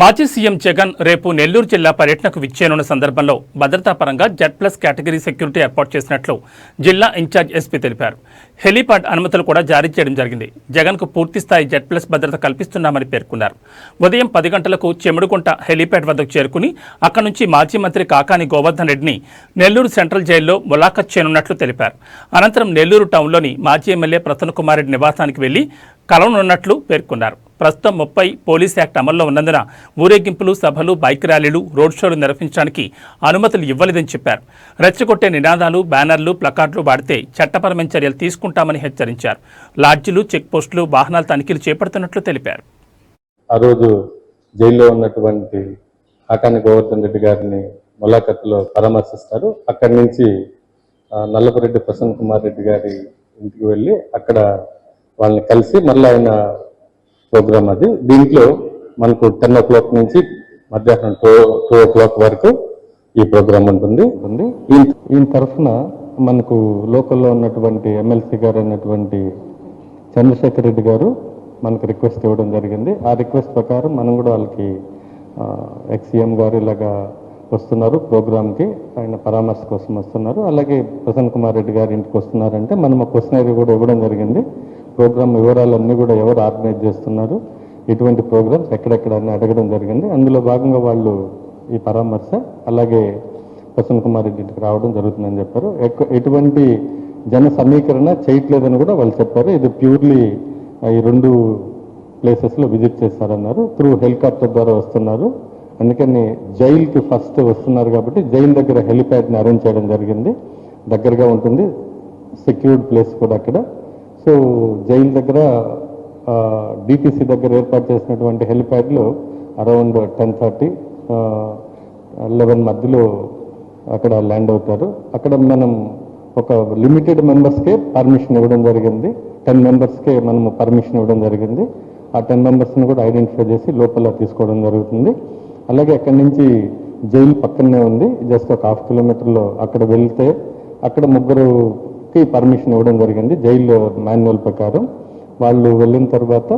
మాజీ సీఎం జగన్ రేపు నెల్లూరు జిల్లా పర్యటనకు విచ్చేనున్న సందర్భంలో భద్రతా పరంగా జెడ్ ప్లస్ కేటగిరీ సెక్యూరిటీ ఏర్పాటు చేసినట్లు జిల్లా ఇన్ఛార్జ్ ఎస్పీ తెలిపారు. హెలీపాడ్ అనుమతులు కూడా జారీ చేయడం జరిగింది. జగన్కు పూర్తిస్థాయి జెడ్ ప్లస్ భద్రత కల్పిస్తున్నామని పేర్కొన్నారు. ఉదయం పది గంటలకు చెముడుకుంట హెలీప్యాడ్ వద్దకు చేరుకుని అక్కడి నుంచి మాజీ మంత్రి కాకాని గోవర్ధన్ రెడ్డిని నెల్లూరు సెంట్రల్ జైల్లో ములాఖత్ చేయనున్నట్లు తెలిపారు. అనంతరం నెల్లూరు టౌన్లోని మాజీ ఎమ్మెల్యే ప్రసన్న కుమార్ రెడ్డి నివాసానికి వెళ్ళి కలవనున్నట్లు పేర్కొన్నారు. ప్రస్తుతం ముప్పై పోలీస్ యాక్ట్ అమల్లో ఉన్నందున ఊరేగింపులు సభలు బైక్ ర్యాలీలు రోడ్ షోలు నిర్వహించడానికి అనుమతులు ఇవ్వలేదని చెప్పారు. రెచ్చగొట్టే నినాదాలు బ్యానర్లు ప్లకార్డులు వాడితే చట్టపరమైన చర్యలు తీసుకుంటామని హెచ్చరించారు. లాడ్జీలు చెక్ పోస్టులు వాహనాల తనిఖీలు చేపడుతున్నట్లు తెలిపారు. ఆ రోజు జైల్లో ఉన్నటువంటి కాకాని గోవర్ధన్ రెడ్డి గారిని ములాఖత్తులో పరామర్శిస్తారు. అక్కడి నుంచి నల్లపురెడ్డి ప్రసన్న కుమార్ రెడ్డి గారి ఇంటికి వెళ్ళి అక్కడ వాళ్ళని కలిసి మళ్ళీ ఆయన ప్రోగ్రామ్ అది. దీంట్లో మనకు టెన్ ఓ క్లాక్ నుంచి మధ్యాహ్నం టూ టూ ఓ క్లాక్ వరకు ఈ ప్రోగ్రామ్ ఉంటుంది. ఈయన తరఫున మనకు లోకల్లో ఉన్నటువంటి ఎమ్మెల్సీ గారు అయినటువంటి చంద్రశేఖర్ రెడ్డి గారు మనకు రిక్వెస్ట్ ఇవ్వడం జరిగింది. ఆ రిక్వెస్ట్ ప్రకారం మనం కూడా వాళ్ళకి ఎక్స్సీఎం గారు ఇలాగా వస్తున్నారు ప్రోగ్రామ్కి. ఆయన పరామర్శ కోసం వస్తున్నారు. అలాగే ప్రసన్న కుమార్ రెడ్డి గారి ఇంటికి వస్తున్నారంటే మనం ఒక క్వశ్చనరీ కూడా ఇవ్వడం జరిగింది. ప్రోగ్రామ్ వివరాలన్నీ కూడా ఎవరు ఆర్గనైజ్ చేస్తున్నారు? ఇటువంటి ప్రోగ్రామ్స్ ఎక్కడెక్కడ అని అడగడం జరిగింది. అందులో భాగంగా వాళ్ళు ఈ పరామర్శ అలాగే ప్రసన్న కుమార్ రెడ్డింటికి రావడం జరుగుతుందని చెప్పారు. ఎటువంటి జన సమీకరణ చేయట్లేదని కూడా వాళ్ళు చెప్పారు. ఇది ప్యూర్లీ ఈ రెండు ప్లేసెస్లో విజిట్ చేస్తారన్నారు. త్రూ హెలికాప్టర్ ద్వారా వస్తున్నారు. అందుకని జైలుకి ఫస్ట్ వస్తున్నారు కాబట్టి జైలు దగ్గర హెలిప్యాడ్ని అరేంజ్ చేయడం జరిగింది. దగ్గరగా ఉంటుంది. సెక్యూర్డ్ ప్లేస్ కూడా అక్కడ. సో జైలు దగ్గర డిటీసీ దగ్గర ఏర్పాటు చేసినటువంటి హెలిప్యాడ్లో అరౌండ్ టెన్ థర్టీ లెవెన్ మధ్యలో అక్కడ ల్యాండ్ అవుతారు. అక్కడ మనం ఒక లిమిటెడ్ మెంబర్స్కే పర్మిషన్ ఇవ్వడం జరిగింది. టెన్ మెంబర్స్కే మనము పర్మిషన్ ఇవ్వడం జరిగింది. ఆ టెన్ మెంబర్స్ని కూడా ఐడెంటిఫై చేసి లోపల తీసుకోవడం జరుగుతుంది. అలాగే అక్కడి నుంచి జైలు పక్కనే ఉంది. జస్ట్ ఒక హాఫ్ కిలోమీటర్లో అక్కడ వెళ్తే అక్కడ ముగ్గురు పర్మిషన్ ఇవ్వడం జరిగింది. జైల్లో మాన్యువల్ ప్రకారం. వాళ్ళు వెళ్ళిన తర్వాత